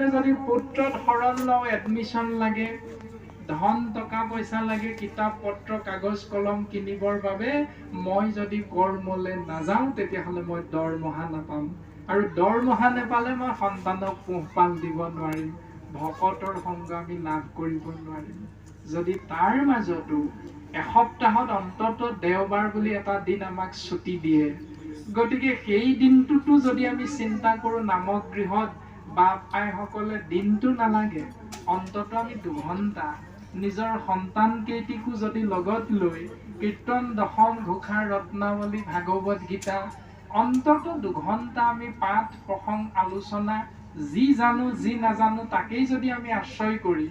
লগতে যদি পুত্ৰত শৰণ লওঁ এডমিশ্যন লাগে ধন টকা পইচা লাগে কিতাপ পত্ৰ কাগজ কলম কিনিবৰ বাবে মই যদি কৰ্মলৈ নাযাওঁ তেতিয়াহ'লে মই দৰমহা নাপাম। আৰু দৰমহা নেপালে মই সন্তানক পোহপাল দিব নোৱাৰিম। ভকতৰ সংগ আমি লাভ কৰিব নোৱাৰিম। যদি তাৰ মাজতো এসপ্তাহত অন্তত দেওবাৰ বুলি এটা দিন আমাক ছুটি দিয়ে গতিকে সেই দিনটোতো যদি আমি চিন্তা কৰোঁ নামক গৃহত বা আইসকলে দিনটো নালাগে অন্তত আমি দুঘণ্টা নিজৰ সন্তান কেইটিকো যদি লগত লৈ কীৰ্তন দশম ঘোষা ৰত্নাৱলী ভাগৱত গীতা অন্তত দুঘণ্টা আমি পাঠ প্ৰসংগ আলোচনা যি জানো যি নাজানো তাকেই যদি আমি আশ্ৰয় কৰি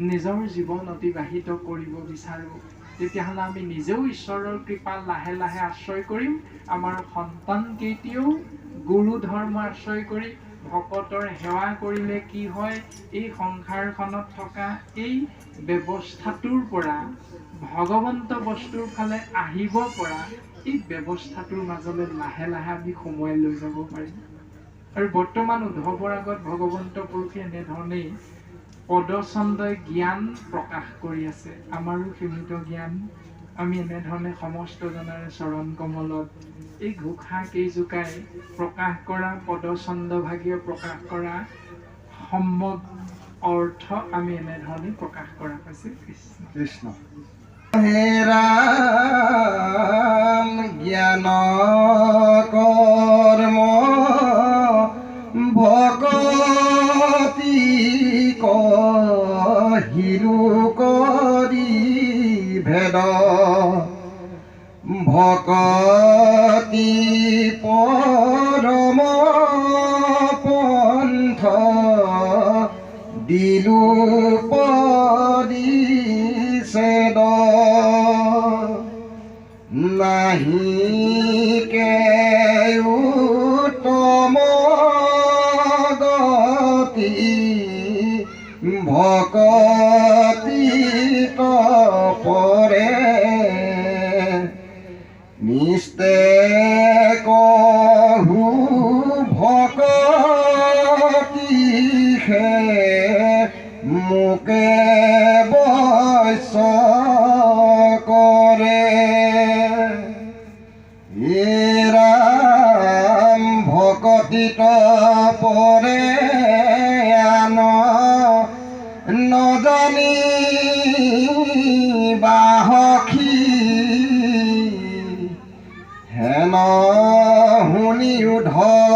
নিজৰ জীৱন অতিবাহিত কৰিব বিচাৰোঁ তেতিয়াহ'লে আমি নিজেও ঈশ্বৰৰ কৃপা লাহে লাহে আশ্ৰয় কৰিম আমাৰ সন্তান কেইটিও গুৰু ধৰ্ম আশ্ৰয় কৰি ভকতৰ সেৱা কৰিলে কি হয়? এই সংসাৰখনত থকা এই ব্যৱস্থাটোৰ পৰা ভগৱন্ত বস্তুৰ ফালে আহিব পৰা এই ব্যৱস্থাটোৰ মাজলৈ লাহে লাহে আমি সোমোৱাই লৈ যাব পাৰিম। আৰু বৰ্তমান উদ্ধৱৰ আগত ভগৱন্ত পুৰুষে এনেধৰণেই পদচন্দই জ্ঞান প্ৰকাশ কৰি আছে। আমাৰো সীমিত জ্ঞান। আমি এনেধৰণে সমস্ত জনাৰে চৰণ কমলত এই ঘোষা কেইজোকাই প্ৰকাশ কৰা পদচন্দ ভাগীয় প্ৰকাশ কৰা সম্যক অৰ্থ আমি এনেধৰণে প্ৰকাশ কৰা হৈছে কৃষ্ণ। কৃষ্ণ। হে ৰাম জ্ঞান ভকতি পৰম পন্থ দিলো পৰিছেদ নাহিকে ভকতিহে মোকে বৈশ্য কৰে হে ৰাম ভকতিত পৰে আন নজানি বাহী হেন শুনি উধবে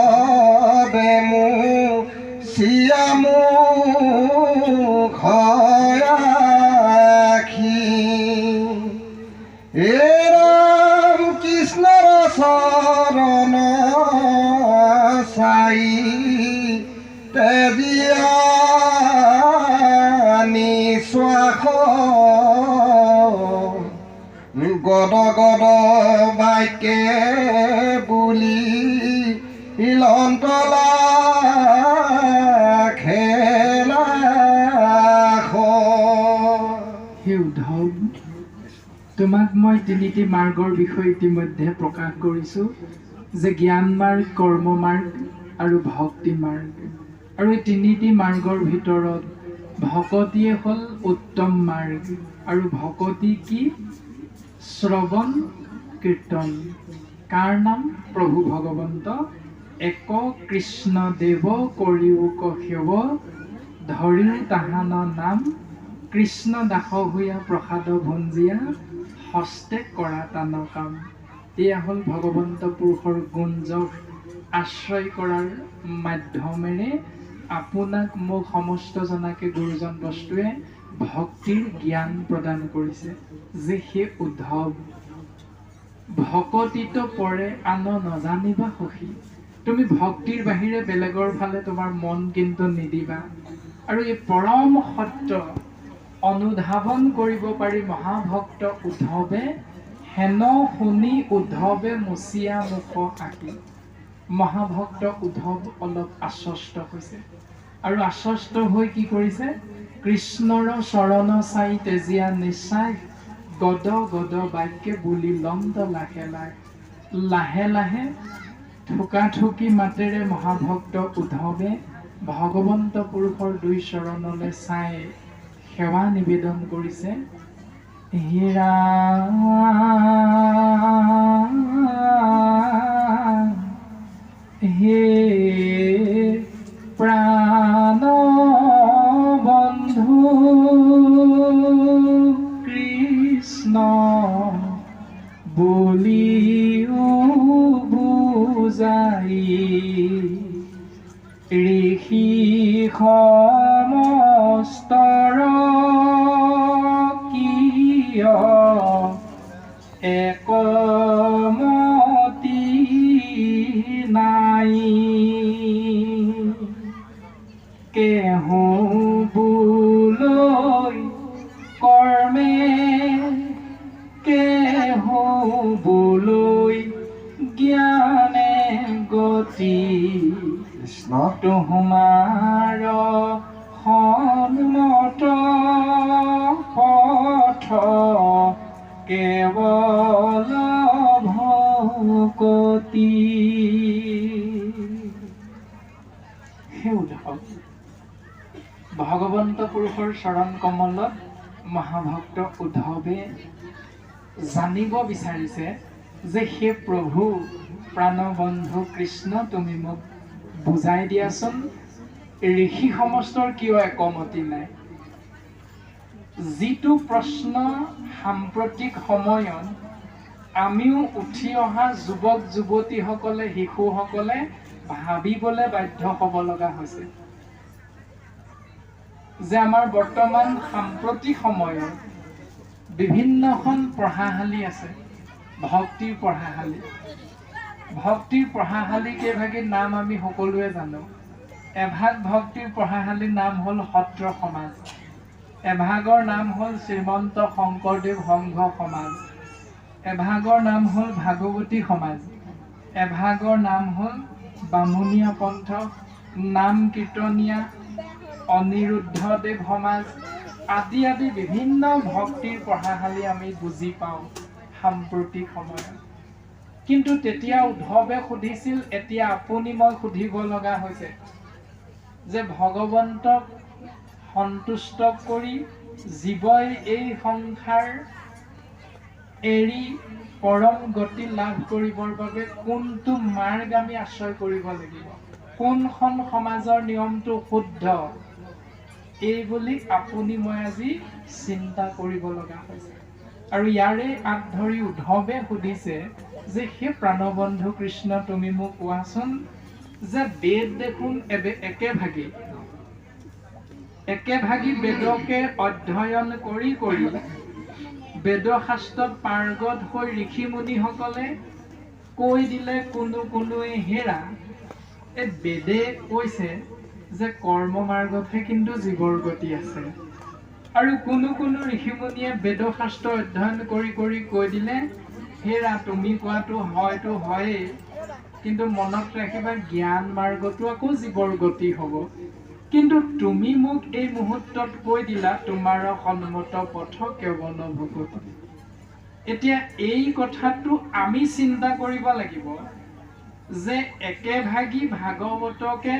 গদ গদ বাক্যে বুলি খেলা তোমাক মই তিনিটি মাৰ্গৰ বিষয়ে ইতিমধ্যে প্ৰকাশ কৰিছোঁ যে জ্ঞান মাৰ্গ কৰ্ম মাৰ্গ আৰু ভক্তি মাৰ্গ। আৰু এই তিনিটি মাৰ্গৰ ভিতৰত ভকতিয়ে হ'ল উত্তম মাৰ্গ। আৰু ভকতি কি? শ্ৰৱণ কীৰ্তন। কাৰ নাম? প্ৰভু ভগৱন্ত। এক কৃষ্ণ দেৱ কৰিও কহ্যৱ ধৰিও তাহান নাম। কৃষ্ণ দাস হৈয়া প্ৰসাদ ভঞ্জীয়া। হস্তে কৰা টান কাম। এয়া হ'ল ভগৱন্ত পুৰুষৰ গুঞ্জক আশ্ৰয় কৰাৰ মাধ্যমেৰে আপোনাক মোক সমস্ত জনাকে গুৰুজন বস্তুৱে ভক্তিৰ জ্ঞান প্ৰদান কৰিছে যে সেই উদ্ধৱ ভকতিত পৰে আন নজানিবা সখী। তুমি ভক্তিৰ বাহিৰে বেলেগৰ ফালে তোমাৰ মন কিন্তু নিদিবা। আৰু এই পৰম সত্য অনুধাৱন কৰিব পাৰি মহাভক্ত উদ্ধৱে হেন শুনি উদ্ধৱে মুচিয়া মুখ আঁকি। মহাভক্ত উদ্ধৱ অলপ আশ্বস্ত হৈছে। আৰু আশ্বস্ত হৈ কি কৰিছে? কৃষ্ণৰ চৰণ চাই তেজীয়া নিশ্চয় গদ গদ বাক্যে বুলি লণ্ড লাহে লাহে লাহে লাহে থোকা থুকি মাতেৰে মহাভক্ত উদ্ধৱে ভগৱন্ত পুৰুষৰ দুই চৰণলৈ চাই সেৱা নিবেদন কৰিছে হীৰা ঋষি সমস্তৰ কিয় একমতি নাই? কেহো বুলৈ কৰ্মে কেহো বুলৈ জ্ঞানে কৃষ্ণ তোমাৰ সন্মত পথ। কেৱল ভকতি। উদ্ধৱ ভগৱন্ত পুৰুষৰ চৰণ কমলত মহাভক্ত উদ্ধৱে জানিব বিচাৰিছে যে সেই প্ৰভু প্ৰাণবন্ধু কৃষ্ণ তুমি মোক বুজাই দিয়াচোন ঋষি সমস্তৰ কিয় একমতি নাই? যিটো প্ৰশ্ন সাম্প্ৰতিক সময়ত আমিও উঠি অহা যুৱক যুৱতীসকলে শিশুসকলে ভাবিবলৈ বাধ্য হ'ব লগা হৈছে। যে আমাৰ বৰ্তমান সাম্প্ৰতিক সময়ত বিভিন্নখন পঢ়াশালী আছে। ভক্তিৰ পঢ়াশালী। ভক্তিৰ পঢ়াশালী কেইভাগী নাম আমি সকলোৱে জানো। এভাগ ভক্তিৰ পঢ়াশালীৰ নাম হ'ল সত্ৰ সমাজ। এভাগৰ নাম হ'ল শ্ৰীমন্ত শংকৰদেৱ সংঘ সমাজ। এভাগৰ নাম হ'ল ভাগৱতী সমাজ। এভাগৰ নাম হ'ল বামুণীয়া পন্থ নাম কীৰ্তনীয়া অনিৰুদ্ধদেৱ সমাজ আদি আদি বিভিন্ন ভক্তিৰ পঢ়াশালী আমি বুজি পাওঁ। সাম্প্ৰতিক সময়ত কিন্তু তেতিয়া উদ্ধৱে সুধিছিল এতিয়া আপুনি মই সুধিব লগা হৈছে যে ভগৱন্তক সন্তুষ্ট কৰি জীৱই এই সংসাৰ এৰি পৰম গতি লাভ কৰিবৰ বাবে কোনটো মাৰ্গ আমি আশ্ৰয় কৰিব লাগিব? কোনখন সমাজৰ নিয়মটো শুদ্ধ? এই বুলি আপুনি মই আজি চিন্তা কৰিব লগা হৈছে। আৰু ইয়াৰে আগ ধৰি উদ্ধৱে সুধিছে যে সেই প্ৰাণবন্ধু কৃষ্ণ তুমি মোক কোৱাচোন যে বেদ দেখোন এবে একেভাগী বেদকে অধ্যয়ন কৰি কৰি বেদশাস্ত্ৰত পাৰ্গত হৈ ঋষি মুনিসকলে কৈ দিলে কোনো কোনোৱে হেৰা। এই বেদে কৈছে যে কৰ্ম মাৰ্গতহে কিন্তু জীৱৰ গতি আছে। আৰু কোনো কোনো ঋষিমুনিয়ে বেদশাস্ত্ৰ অধ্যয়ন কৰি কৰি কৈ দিলে হেৰা তুমি কোৱাটো হয়তো হয়েই কিন্তু মনত ৰাখিবা জ্ঞান মাৰ্গতো আকৌ জীৱৰ গতি হ'ব। কিন্তু তুমি মোক এই মুহূৰ্তত কৈ দিলা তোমাৰ সন্মত পথ কেৱল ভকতি এতিয়া এই কথাটো আমি চিন্তা কৰিব লাগিব যে একেভাগী ভাগৱতকে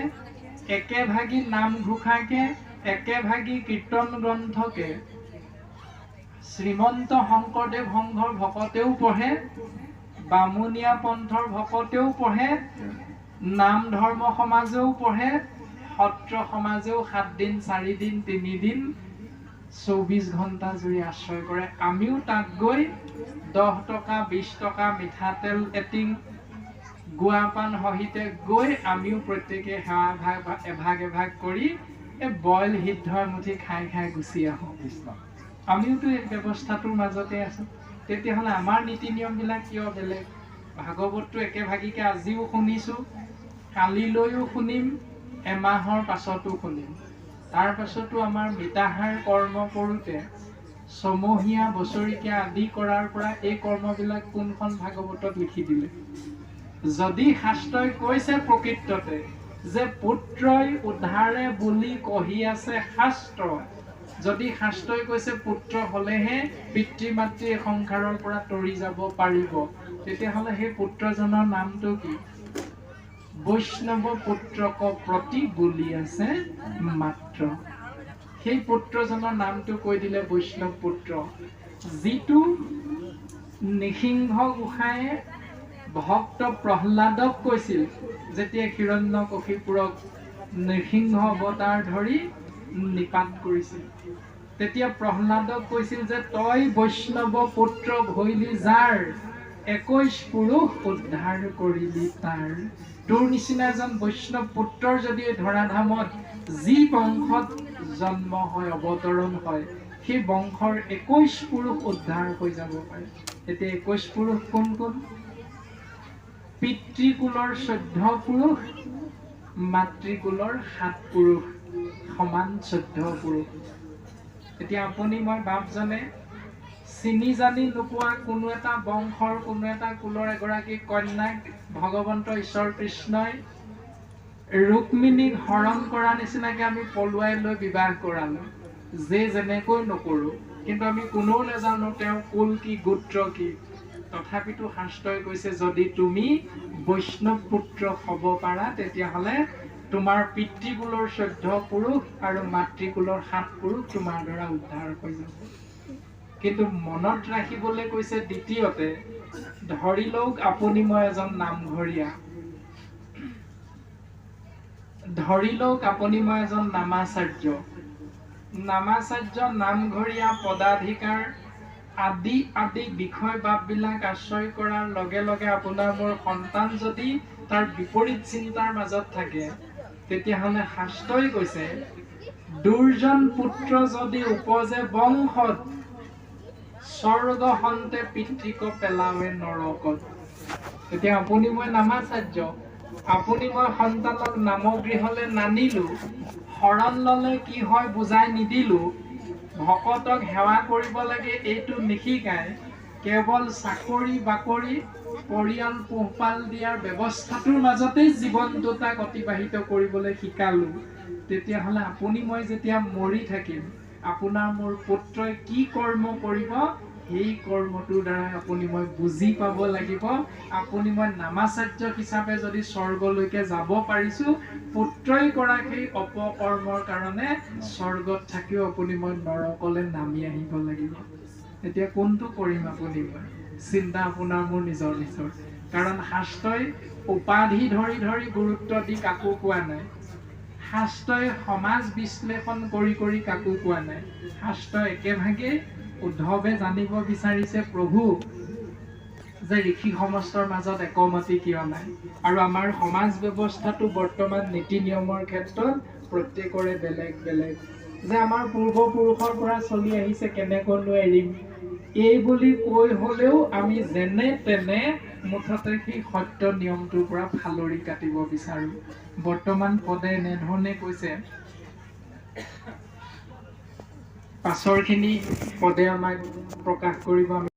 একেভাগী নামঘোষাকে একেভাগী কীৰ্তন গ্ৰন্থকে শ্ৰীমন্ত শংকৰদেৱ সংঘৰ ভকতেও পঢ়ে বামুণীয়া পন্থৰ ভকতেও পঢ়ে নাম ধৰ্ম সমাজেও পঢ়ে সত্ৰ সমাজেও সাতদিন চাৰিদিন তিনিদিন চৌবিছ ঘণ্টা জুৰি আশ্ৰয় কৰে। আমিও তাত গৈ দহ টকা বিছ টকা মিঠাতেল এটিং গুৱা পাণ সহিতে গৈ আমিও প্ৰত্যেকে সেৱা ভাগ এভাগ এভাগ কৰি এই বইল সিদ্ধ এমুঠি খাই খাই গুচি আহোঁ আমিওতো এই ব্যৱস্থাটোৰ মাজতে আছো। তেতিয়াহ'লে আমাৰ নীতি নিয়মবিলাক কিয় বেলেগ? ভাগৱতটো একেভাগীকে আজিও শুনিছোঁ কালিলৈও শুনিম এমাহৰ পাছতো শুনিম। তাৰ পাছতো আমাৰ মৃতাহাৰ কৰ্ম কৰোঁতে ছমহীয়া বছৰিকীয়া আদি কৰাৰ পৰা এই কৰ্মবিলাক কোনখন ভাগৱতত লিখি দিলে? যদি শাস্ত্ৰই কৈছে প্ৰকৃততে যে পুত্ৰই উদ্ধাৰে বুলি কহি আছে শাস্ত্ৰ। যদি শাস্ত্ৰই কৈছে পুত্ৰ হ'লেহে পিতৃ মাতৃ সংসাৰৰ পৰা তৰি যাব পাৰিব তেতিয়াহ'লে সেই পুত্ৰজনৰ নামটো কি? বৈষ্ণৱ পুত্ৰক প্ৰতি বুলি আছে মাত্ৰ। সেই পুত্ৰজনৰ নামটো কৈ দিলে বৈষ্ণৱ পুত্ৰ। যিটো নৃসিংহ গোসাঁয়ে ভক্ত প্ৰহ্লাদক কৈছিল যেতিয়া হিৰণ্য কশিপুৰক নৃসিংহ অৱতাৰ ধৰি নিপাত কৰিছিল তেতিয়া প্ৰহ্লাদক কৈছিল যে তই বৈষ্ণৱ পুত্ৰ ভৈলি যাৰ একৈশ পুৰুষ উদ্ধাৰ কৰিলি তাৰ তোৰ নিচিনা এজন বৈষ্ণৱ পুত্ৰৰ যদি ধৰাধামত যি বংশত জন্ম হয় অৱতৰণ হয় সেই বংশৰ একৈশ পুৰুষ উদ্ধাৰ হৈ যাব পাৰে। এতিয়া একৈশ পুৰুষ কোন কোন? পিতৃকুলৰ চৈধ্য পুৰুষ মাতৃকুলৰ সাত পুৰুষ সমান চৈধ্য পুৰুষ। এতিয়া আপুনি মই বাপজনে চিনি জানি নোপোৱা কোনো এটা বংশৰ কোনো এটা কুলৰ এগৰাকী কন্যাক ভগৱন্ত ঈশ্বৰ কৃষ্ণই ৰুক্মিণীক হৰণ কৰা নিচিনাকে আমি পলুৱাই লৈ বিবাহ কৰালো যে যেনেকৈ নকৰো। কিন্তু আমি কোনেও নাজানো তেওঁৰ কুল কি গোত্ৰ কি। তথাপিতো শাস্ত্ৰই কৈছে যদি তুমি বৈষ্ণৱ পুত্ৰ হ'ব পাৰা তেতিয়াহ'লে তোমাৰ পিতৃকুলৰ চৈধ্য পুৰুষ আৰু মাতৃকুলৰ সাত পুৰুষ তোমাৰ দ্বাৰা উদ্ধাৰ হৈ যাব। কিন্তু মনত ৰাখিবলৈ কৈছে দ্বিতীয়তে ধৰি লওক আপুনি মই এজন নামঘৰীয়া। ধৰি লওক আপুনি মই এজন নামাচাৰ্য। নামাচাৰ্য নামঘৰীয়া পদাধিকাৰ আদি আদি বিষয় বাববিলাক আশ্ৰয় কৰাৰ লগে লগে আপোনাৰ মোৰ সন্তান যদি তাৰ বিপৰীত চিন্তাৰ মাজত থাকে, তেতিয়াহ'লে শাস্ত্ৰই কৈছে, দুৰ্জন পুত্ৰ যদি উপজে বংশত, স্বৰ্গ সন্তে পিতৃক পেলাৱে নৰকত। এতিয়া আপুনি মই নামাচাৰ্য, আপুনি মই সন্তানক নামগৃহলৈ নানিলো, শৰণ ললে কি হয় বুজাই নিদিলো ভকতক সেৱা কৰিব লাগে এইটো নিশিকাই কেৱল চাকৰি বাকৰি পৰিয়াল পোহপাল দিয়াৰ ব্যৱস্থাটোৰ মাজতেই জীৱনটো তাক অতিবাহিত কৰিবলৈ শিকালো। তেতিয়াহ'লে আপুনি মই যেতিয়া মৰি থাকিম আপোনাৰ মোৰ পুত্ৰই কি কৰ্ম কৰিব সেই কৰ্মটোৰ দ্বাৰা আপুনি মই বুজি পাব লাগিব। আপুনি মই নামাচাৰ্য হিচাপে যদি স্বৰ্গলৈকে যাব পাৰিছো পুত্ৰই কৰা সেই অপকৰ্মৰ কাৰণে স্বৰ্গত থাকিও আপুনি মই নৰকলৈ নামি আহিব লাগিব। এতিয়া কোনটো কৰিম আপুনি মই? চিন্তা আপোনাৰ মোৰ নিজৰ নিজৰ। কাৰণ শাস্ত্ৰই উপাধি ধৰি ধৰি গুৰুত্ব দি কাকো কোৱা নাই। শাস্ত্ৰই সমাজ বিশ্লেষণ কৰি কৰি কাকো কোৱা নাই। শাস্ত্ৰ একেভাগে উদ্ধৱে জানিব বিচাৰিছে প্ৰভু যে ঋষি সমস্তৰ মাজত একমতি কিয় নাই? আৰু আমাৰ সমাজ ব্যৱস্থাটো বৰ্তমান নীতি নিয়মৰ ক্ষেত্ৰত প্ৰত্যেকৰে বেলেগ বেলেগ। যে আমাৰ পূৰ্বপুৰুষৰ পৰা চলি আহিছে কেনেকৈনো এৰিম? এই বুলি কৈ হলেও আমি যেনে তেনে মুঠতে সেই সত্য নিয়মটোৰ পৰা ফালৰি কাটিব বিচাৰো। বৰ্তমান পদে এনেধৰণে কৈছে পাছৰখিনি পদে আমাক প্ৰকাশ কৰিব আমি